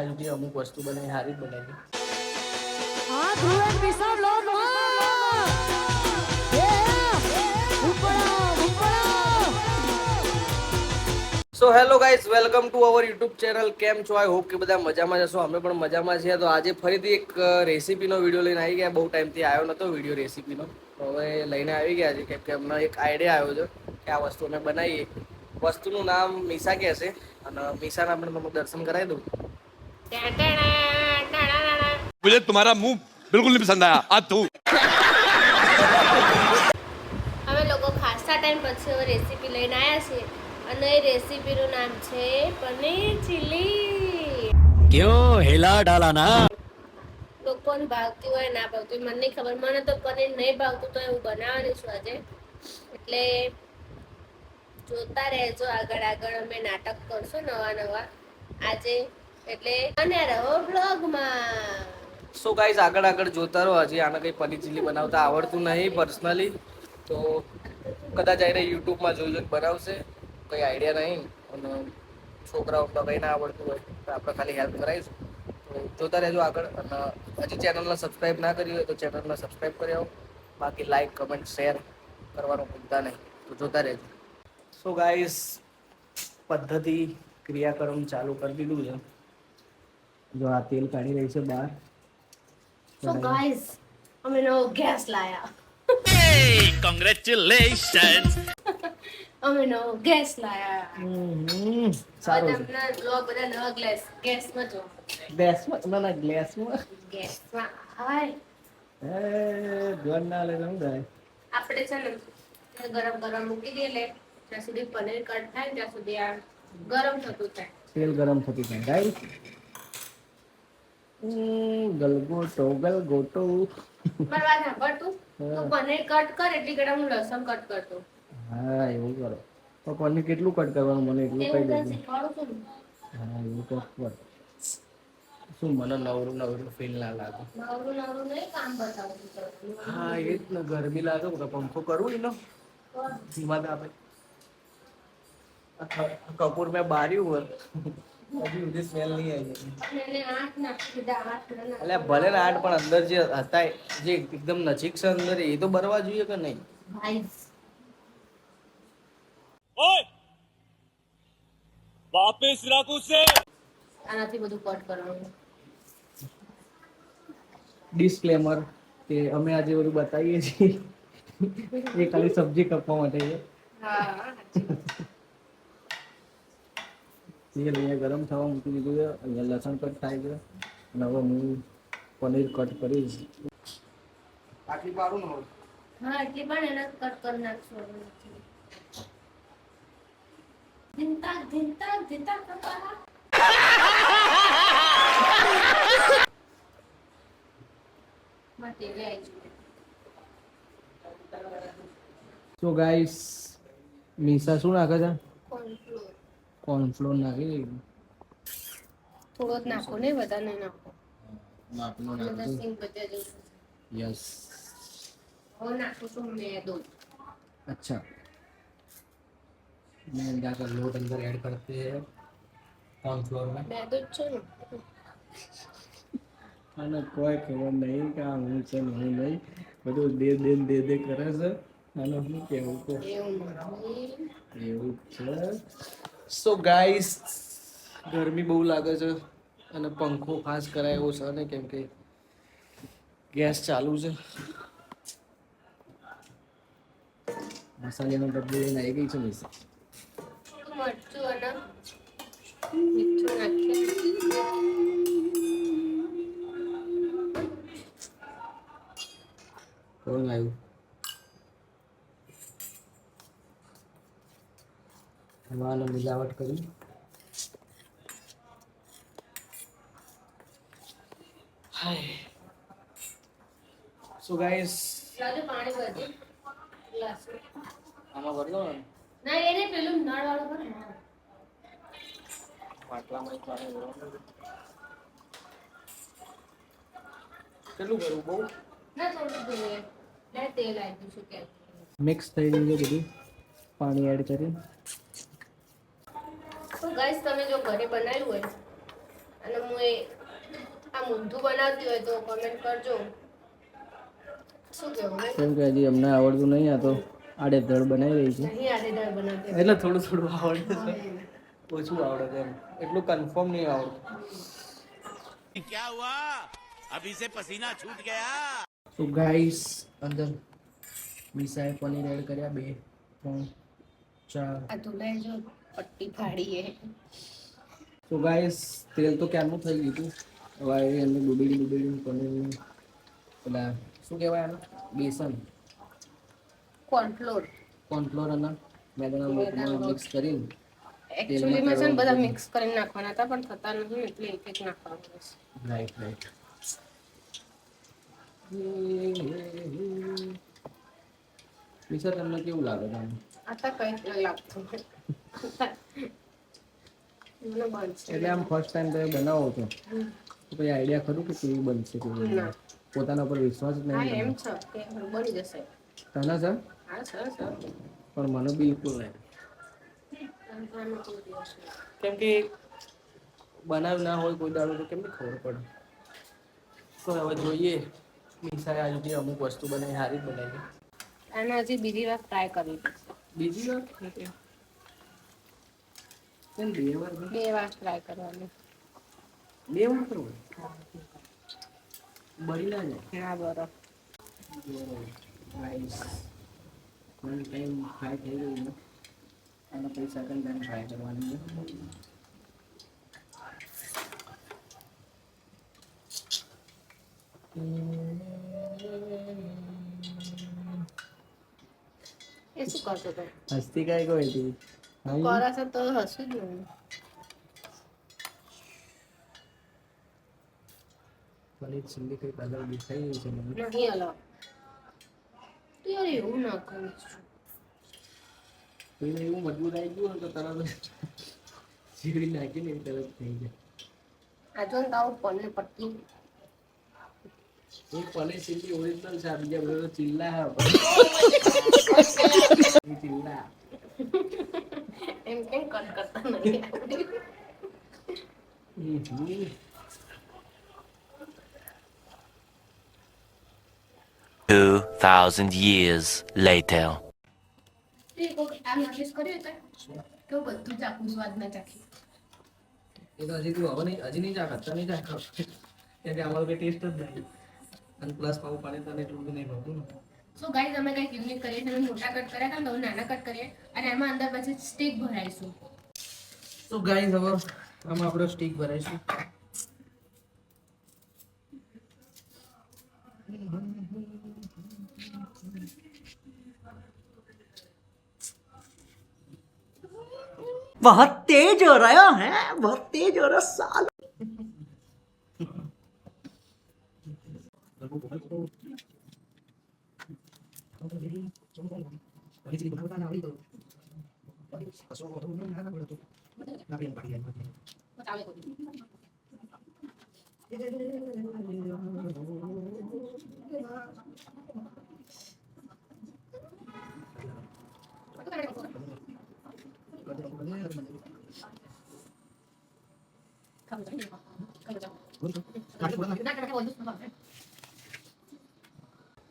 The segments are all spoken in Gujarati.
આજુ અમુક વસ્તુ બનાવી સારી જ બનાવી. So hello guys welcome to our YouTube channel કેમ છો? આઈ હોપ કે બધા મજામાં જશો અમે પણ મજામાં છીએ. તો આજે ફરીથી એક રેસીપીનો વીડિયો લઈને આવી ગયા. બહુ ટાઈમથી આવ્યો નહોતો વીડિયો રેસીપીનો તો હવે લઈને આવી ગયા છે. કેમ કે અમને એક આઈડિયા આવ્યો છે કે આ વસ્તુ અમે બનાવીએ. વસ્તુનું નામ મીસા કહે છે અને મીસાના આપણે તમને દર્શન કરાવી દઉં मुझे तुम्हारा मुंह बिल्कुल नहीं पसंद आया आज तू અમે લોકો ખાસા ટાઈમ પછી હવે રેસીપી લઈને આવ્યા છીએ અને એ રેસીપીનું નામ છે પનીર ચીલી ક્યો હેલા ડાલા ના લોકોને ભાવતી હોય ના ભાવતી હોય મને નહીં ખબર મને તો પનીર નહીં ભાવતું તો હું બનાવવાની છું આજે એટલે જોતા રહેજો આગળ આગળ અમે નાટક કરશું નવા નવા. આજે એટલે અને રહો બ્લોગમાં સો ગાઈઝ આગળ આગળ જોતા રહો. હજી આને કંઈ પનીર ચીલી બનાવતા આવડતું નહીં પર્સનલી તો કદાચ આઈને યુટ્યુબમાં જોઈ જોઈને બનાવશે. કંઈ આઈડિયા નહીં. અને છોકરાઓ તો કંઈ ના આવડતું હોય તો આપણે ખાલી હેલ્પ કરાવીશું. જોતા રહેજો આગળ. અને હજી ચેનલને સબસ્ક્રાઈબ ના કરી હોય તો ચેનલને સબસ્ક્રાઈબ કરી આવો. બાકી લાઈક કમેન્ટ શેર કરવાનું ભૂલતા નહીં. તો જોતા રહેજો. સો ગાઈસ પદ્ધતિ ક્રિયાક્રમ ચાલુ કરી દીધું છે. જો આ તેલ કાઢી રહી છે બહાર. સો ગાઈસ અમે નવો ગેસ લાયા. Congratulations. અમે નવો ગેસ લાયા. સારું તમને બ્લોગ બધા નવા ગ્લાસ ગેસમાં જો ગ્લાસમાં ના ના ગ્લાસમાં ગેસમાં હાય. એ ઘર ના લે થાય? આપણે છે ને ગરમ ગરમ મૂકી દઈએ એટલે જ્યાં સુધી પનીર કટ થાય ત્યાં સુધી આ ગરમ થતું થાય. તેલ ગરમ થતું થાય. રાઈટ ગલગોટો ગલગોટો. મારી વાત સાંભળ તું. તું પનીર કટ કર એટલી કડા હું લસણ કટ કરતો હા એવું કરો. તો પનીર કેટલું કટ કરવાનું? મને એટલું કહી હું દેજો હા એવું તો કર. શું મને નવરું નવરું ફીલ ના લાગે? નવરું નવરું નહીં કામ બતાવું હા એ જ ને. ગરમી લાગે તો પંખો કરવું એનો. ધીમા તાપે. કપૂર મેં બાર્યું હોય હજી સુધી સ્મેલ નહીં આવી અને એને આઠ નાખી દીધા આઠ ના નાખ. એટલે ભલે ને આઠ પણ અંદર જે હતા જે એકદમ નજીક છે અંદર એ તો બરવા જોઈએ કે નહીં ભાઈ वापिस रख उसे આનાથી બધું કટ કરવાનું ડિસ્ક્લેમર કે અમે આજે બધું બતાવીએ છીએ એ ખાલી સબ્જી કાપવા માટે છે હા સાચી વાત. તેલ અહીંયા ગરમ થવા મૂકી દીધું છે અહીંયા લસણ કટ થાય છે અને હવે હું પનીર કટ કરીશ આટલી પાડું ને હા એટલી પણ એને કટ કરી નાખશો. ધીંતા. સો ગાઈસ મીસા શું નાખે છે. કોર્નફ્લોર નાખી થોડો જ નાખો ને બધા નહીં નાખો માપનો બધા નાખજો સિંગ બધા જેવું. યસ હવે નાખું છું મેદો अच्छा मैदा का लोट अंदर ऐड करते हैं कॉर्नफ्लोर में મેદો જ છે ને અને કોઈ ખબર નહીં કે આ હું છે ને હું નહીં બધું દે દે ને દે દે કરે છે અને હું કેવું તો એવું નથી એવું છે સો ગાઈસ ગરમી બહુ લાગે છે અને પંખો ખાસ કરાયો છે ને કેમ કે ગેસ ચાલુ છે. મસાલાનો ડબ્બો લઈને આવી ગઈ છે મિસ કોણ આવ્યું? એમાં મિલાવટ કરી સો ગાઈસ લાજો પાણી બધી ગ્લાસ આમાં ભર દો ના એને પેલું નળ વાળું ભર ને. પાટલામાં પાણી ભરવાનું. કેટલું ભરવું બહુ ના થોડું જોઈએ લે તેલ આવી ગયું છે કે મિક્સ થઈ ગયું બધું પાણી એડ કરી તો ગાઈસ તમે જો ઘરે બનાવ્યું હોય અને હું એ આ ઊંધું બનાવતી હોય તો કોમેન્ટ કરજો. શું કહેવું કેમ કે અમને આવડતું નહીં આ તો આડેધડ બનાવી રહી છે. એટલે થોડું થોડું આવડે છે. ઓછું આવડે છે એટલું કન્ફર્મ નહીં આવડતું. ક્યા હુઆ અભી સે પસીના છૂટ ગયા તો ગાઈસ અંદર મિસાએ પનીર એડ કર્યા બે ત્રણ ચાર આ તો લઈ જો પટ્ટી ફાડીએ તો ગાઈસ તેલ તો ક્યારનું થઈ ગયું હવે એને ડૂબેલી ડૂબેલી પનીરનું પેલા શું કહેવાય આને? બેસન. કોર્નફ્લોર. કોર્નફ્લોર અને મેદાના લોટમાં મિક્સ કરીને એકચ્યુઅલી મેં છે બધા મિક્સ કરીને નાખવાના હતા પણ થતા નથી એટલે એક એક નાખવાનું રહેશે રાઈટ રાઈટ મિસર તમને કેવું લાગે તમને? આ તો કઈ લાગતું. એટલે આમ ફર્સ્ટ ટાઈમ તમે બનાવો છો તો પછી આઈડિયા ખરું કે કેવું બનશે કેવું ના. પોતાના પર વિશ્વાસ જ નહીં એમ છે કે બની જશે. તને સર હા સર સર પણ મને બિલકુલ નહીં. કેમ કે બનાવ્યું ના હોય કોઈ દાડો તો કેમ ખબર પડે. તો હવે જોઈએ. મિસાએ આજે જે અમુક વસ્તુ બનાવી સારી જ બનાવી. અને હજી બીજી વાર ટ્રાય કરવી બીજી વાર? બે વાર બે વાર ટ્રાય કરવાની. બે વાર કરવું બળી ના જાય. હા બરોબર રાઈસ ટાઈમ ફ્રાય થઈ ગયું છે અને પછી સેકન્ડ ટાઈમ ફ્રાય કરવાની છે? એ શું કરતો તો હસ્તી કાંઈ કોઈ હતી તો હસું જ નહીં પનીર ચીલી કંઈક અલગ દેખાઈ રહી છે મને નહીં અલગ તો યાર એવું ના કરીશ. કોઈને એવું મજબૂત આવી ગયું તો તરત જીવી નાખીને એવી તરત થઈ જાય. આ જો ને તારું પનીર પટ્ટી. એક પનીર ચીલી ઓરિજિનલ છે બીજા બધા ચિલ્લા હે. ચિલ્લા. કરતા નથી Two thousand years later. તે કોક આ નોટિસ કર્યું તે કે હું બધું ચાખું સ્વાદ ના ચાખી એ તો હજી નહીં હજી નહીં અત્યારે નહીં ચાખ કેમ કે અમારો કઈ ટેસ્ટ જ નહીં અને પ્લસ પાવું પાણી તને એટલું બધું નહીં ભાવતું ને સો ગાઈઝ અમે કંઈક યુનિક કરીએ છીએ મોટા કટ કર્યા હતા નાના કટ કરીએ અને એમાં અંદર પછી સ્ટીક ભરાઈશું તો ગાઈઝ હવે આમાં આપણે સ્ટીક ભરાઈશું बहुत तेज हो रहा है बहुत तेज हो रहा साल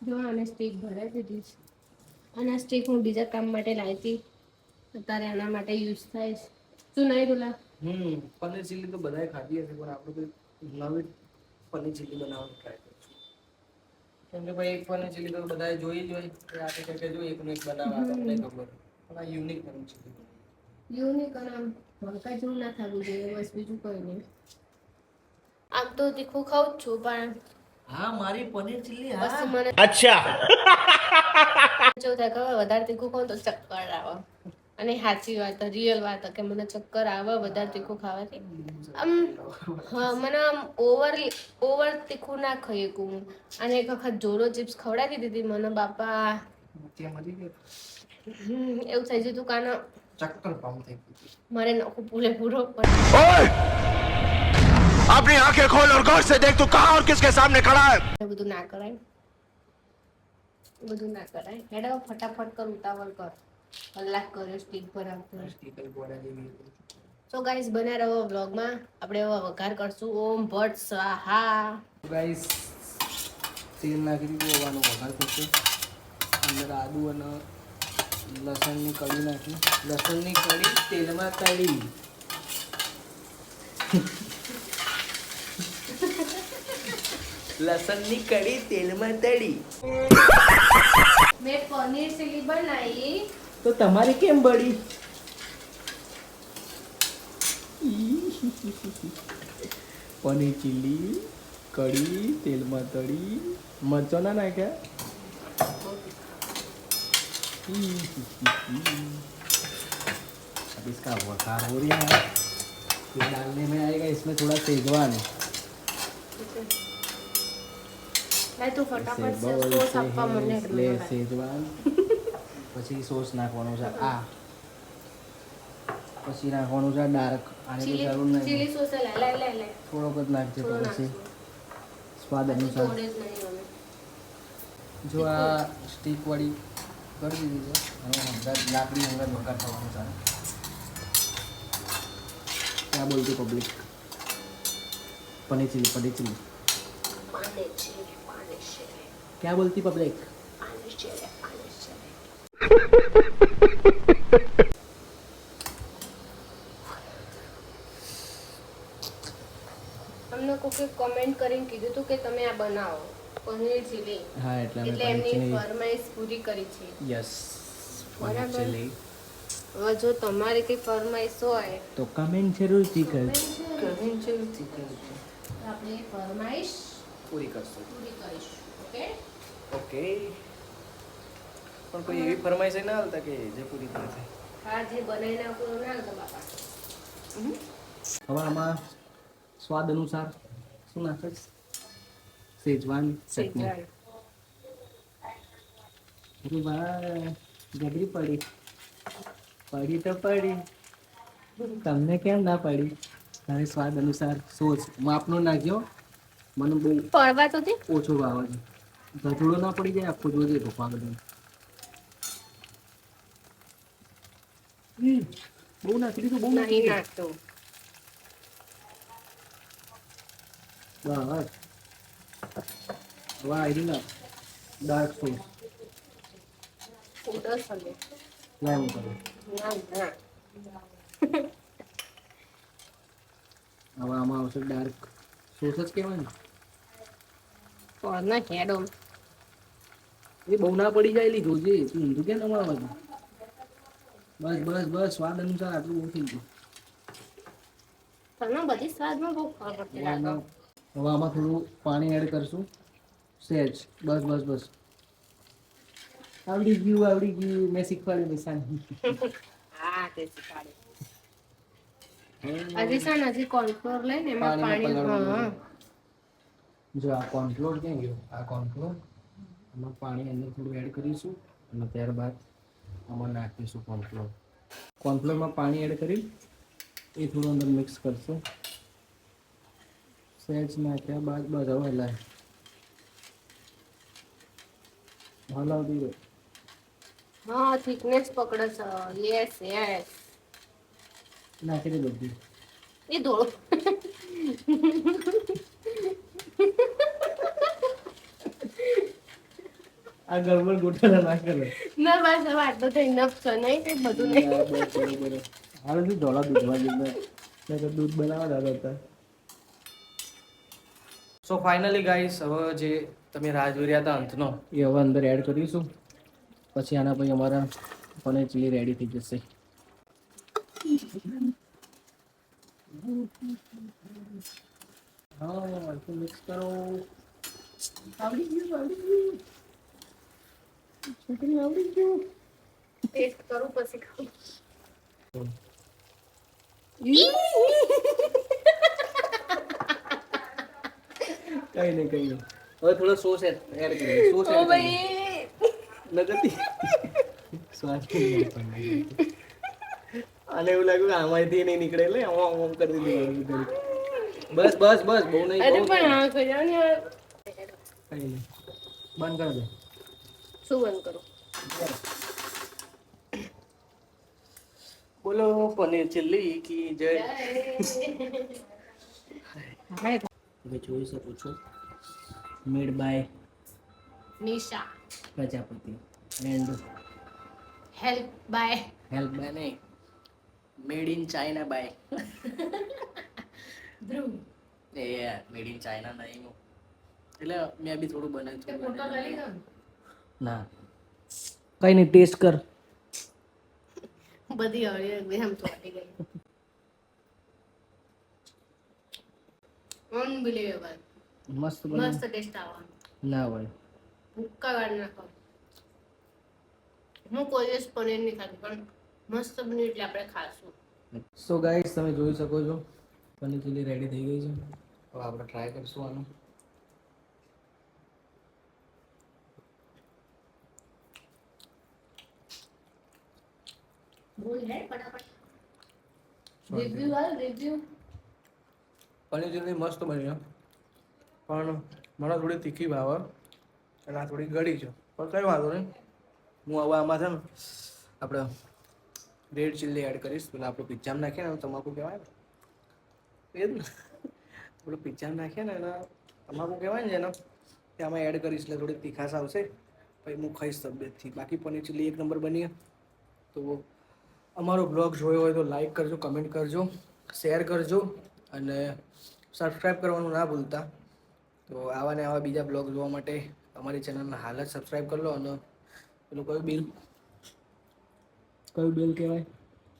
જો આને સ્ટીક ભરાઈ દીધી છે. અને આ સ્ટીક હું બીજા કામ માટે લાવી અત્યારે આના માટે યુઝ થાય છે. શું નહીં તુલા હમ પનીર ચીલી તો બધાએ ખાધી હશે પણ આપણે તો નવી પનીર ચીલી બનાવવાની ટ્રાય કરીશું. કેમ કે ભાઈ એક પનીર ચીલી તો બધાએ જોઈ જોઈ કે આપણે કંઈક જોઈ એકનું એક બનાવવા તમને ખબર પણ આ યુનિક પનીર ચીલી યુનિક અને આમ ભણકા જેવું ના થવું જોઈએ બસ બીજું કંઈ નહીં. આમ તો તીખું ખાઉં જ છું પણ હા મારી પનીર ચીલી હા. બસ મને અચ્છા. જો થાય ખબર વધારે તીખું ખાઉં તો ચક્કર આવે. અને સાચી વાત રિયલ વાત કે મને ચક્કર આવે વધારે તીખું ખાવાથી. આમ હા મને આમ ઓવર ઓવર તીખું ના ખાઈ હું. અને એક વખત જોરો ચિપ્સ ખવડાવી દીધી મને બાપા. એવું થઈ જતું કાન. ચક્કર પામ થઈ મારે નખો પૂરે પૂરો આપની આંખે ખોલ ઓર ગૌર સે દેખ તું કહાં ઓર કિસકે સામને ખડા હે? બધું ના કરાય. બધું ના કરાય. હેડો ફટાફટ કર ઉતાવળ કર. કલાક કર્યો સ્ટીક પર આવતો સ્ટીકર ગોળા જેવી તો ગાઈસ બને રહો વ્લોગમાં. આપણે હવે વઘાર કરશું. ઓમ ભટ્ટ સ્વાહા. ગાઈસ તેલ નાખી દીધું હોવાનું વઘાર થશે અંદર આદુ અને લસણની કળી નાખી. લસણની કળી તેલમાં તળી. લસણની કળી તેલમાં તળી. મેં પનીર ચીલી બનાવી. તો તમારી કેમ બળી પનીર ચીલી કઢી તેલમાં તળી મરચો ના નાખ્યા अब इसका वकार हो रहा है ये डालने में आएगा इसमें थोड़ा सेजवान લાય તું इसे ફટાફટ बोलते સોસ આપવા हैं મને इसलिए सेजवान પછી સોસ નાખવાનું છે. આ. પછી નાખવાનું છે ડાર્ક. આને તો જરૂર નહીં. ચીલી સોસ લે લે લે લે. થોડોક જ નાખજે પછી સ્વાદ અનુસાર. જ આ સ્ટીક વાળી કરી દીધી છે. અને અંદર લાકડી હમણાં વઘાર થવાનું છે ક્યાં બોલતી public paneer chilli paneer chilli ક્યાં બોલતી પબ્લિક અમને કોકે કમેન્ટ કરીને કીધું હતું કે તમે આ બનાવો પનીર ચીલી હા એટલે અમે એટલે એમની ફરમાઈશ પૂરી કરી છે. યસ પનીર બરાબર. ચીલી હવે જો તમારે કઈ ફરમાઈશ હોય તો કમેન્ટ જરૂરથી કર comment કમેન્ટ જરૂરથી કરજો. તો આપણે ફરમાઈશ પૂરી કરશું. પૂરી કરીશું ઓકે? ઓકે. પણ કોઈ એવી ફરમાઈશ ના હાલતા કે જે પૂરી ના થાય હા જે બનાવી નાખો ના તો બાપા. હવે આમાં સ્વાદ અનુસાર શું નાખીશ સેજવાન ચટણી. અરે વાહ ગબરી પડી. પડી તો પડી. તમને કેમ ના પડી? તારે સ્વાદ અનુસાર સોચ માપનો નાખ્યો. મને બહુ પડવા તો ઓછો ભાવે છે. ગધડો ના પડી જાય આખું જોજે તો પાગલ બહુ નાખી દીધું બહુ નાખી નાખતો બસ વાહ આવી ના ડાર્ક સોસ ઉડસ હવે કેમ કરે ના ના હવે આમાં આવશે ડાર્ક સોસ જ કહેવાય ને હેડો એ બહુ ના પડી જાય લીધું જે તું ઊંધું કેમ છે બસ બસ બસ સ્વાદ અનુસાર આટલું બહુ થઈ ગયું. તને બધી સ્વાદમાં બહુ ખબર પડતી લાગે. હવે આમાં થોડું પાણી એડ કરશું. સહેજ બસ બસ બસ. આવડી ગયું આવડી ગયું. મેં શીખવાડ્યું નિશાન. હા તે હજી કોર્નફ્લોર લઈને એમાં પાણી જો આ કોર્નફ્લોર ક્યાં ગયો? આ કોર્નફ્લોર પાણી અંદર થોડું એડ કરીશું. અને ત્યારબાદ આમાં નાખીશું કોર્નફ્લોર. કોર્નફ્લોરમાં પાણી એડ કરી એ થોડું અંદર મિક્સ કરશું. સેજ નાખ્યા બાદ બસ હવે હલાય હલાવતી રહે. હા થિકનેસ પકડે છે. યસ યસ નાખી દે બધી. એ ધોળો. આ ગરબડ ગોઠવેલા ના કરે. ના બસ હવે આટલું તો ઇનફ છે. નહીં કઈ બધું નહીં. હાલ શું ધોળા દૂધમાં દૂધ દૂધ બનાવવા દાદા હતા. સો ફાઇનલી ગાઈસ હવે જે તમે રાહ જોઈ રહ્યા હતા અંતનો એ હવે અંદર એડ કરીશું પછી આના પછી અમારા પનીર ચીલી રેડી થઈ જશે. હા મિક્સ કરો. આવડી ગયું આવડી ગયું. છોકરી આવડી ગયું ટેસ્ટ કરું પછી ખાઉં કઈ નહીં કઈ નહીં હવે થોડો સોસ એડ કરીએ. સોસ ઓ એડ કરીએ. ભાઈ નગતી સ્વાદ અને એવું લાગ્યું કે આમાંથી નહીં નીકળે એટલે આમ આમ કરી દીધું બસ બસ બસ. બહુ નહીં અરે પણ હા કર્યા ને કઈ નહીં બંધ કરી દે. બંધ કરું? બોલો પનીર ચિલ્લી કી જય. હવે જોઈ શકું છું made by Nisha. Prajapati and help by. Help by નહીં made in China by. Dhruv. A made in China નહીં હું. એટલે મેં બી થોડું બનાવ્યું છે ને? કઈ નહીં ટેસ્ટ કર. બધી હળી એકદમ આમ ચોંટી ગઈ. અનબિલીવેબલ મસ્ત મસ્ત ટેસ્ટ આવવાનો. ના ભાઈ ભૂક્કા વાળી નાખો. હું કોઈ દિવસ પનીર નહીં ખાતી પણ મસ્ત બની એટલે આપણે ખાશું. સો ગાઈસ તમે જોઈ શકો છો પનીર ચીલી રેડી થઈ ગઈ છે. હવે આપણે ટ્રાય કરીશું આનું. બોલ હે ફટાફટ. રિવ્યુ હાલ રિવ્યુ પનીર ચીલી મસ્ત બની પણ મને થોડી તીખી ભાવે અને આ થોડી ગળી છે. પણ કઈ વાંધો નહીં. હું હવે આમાં છે ને આપણે રેડ ચીલી એડ કરીશ. પેલા આપણે પિઝામાં નાખીએ ને તમાકુ કહેવાય ને. એ જ ને. આપણે પિઝામાં નાખીએ ને એના તમાકુ કહેવાય ને એનો તે આમાં એડ કરીશ એટલે થોડી તીખાશ આવશે. પછી હું ખાઈશ તબિયતથી. બાકી પનીર ચીલી એક નંબર બની તો અમારો બ્લોગ જોયો હોય તો લાઈક કરજો કમેન્ટ કરજો શેર કરજો અને સબસ્ક્રાઈબ કરવાનું ના ભૂલતા. તો આવા ને આવા બીજા બ્લોગ જોવા માટે અમારી ચેનલને હાલ જ સબસ્ક્રાઈબ કરી લો અને પેલું કયું બિલ? કયું બિલ કહેવાય?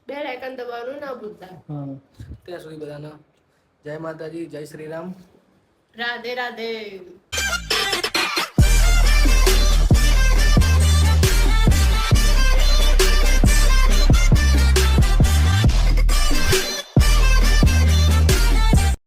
બે આઇકન દબાવવાનું ના ભૂલતા. હા. ત્યાં સુધી બધાના જય માતાજી જય શ્રી રામ. રાધે રાધે.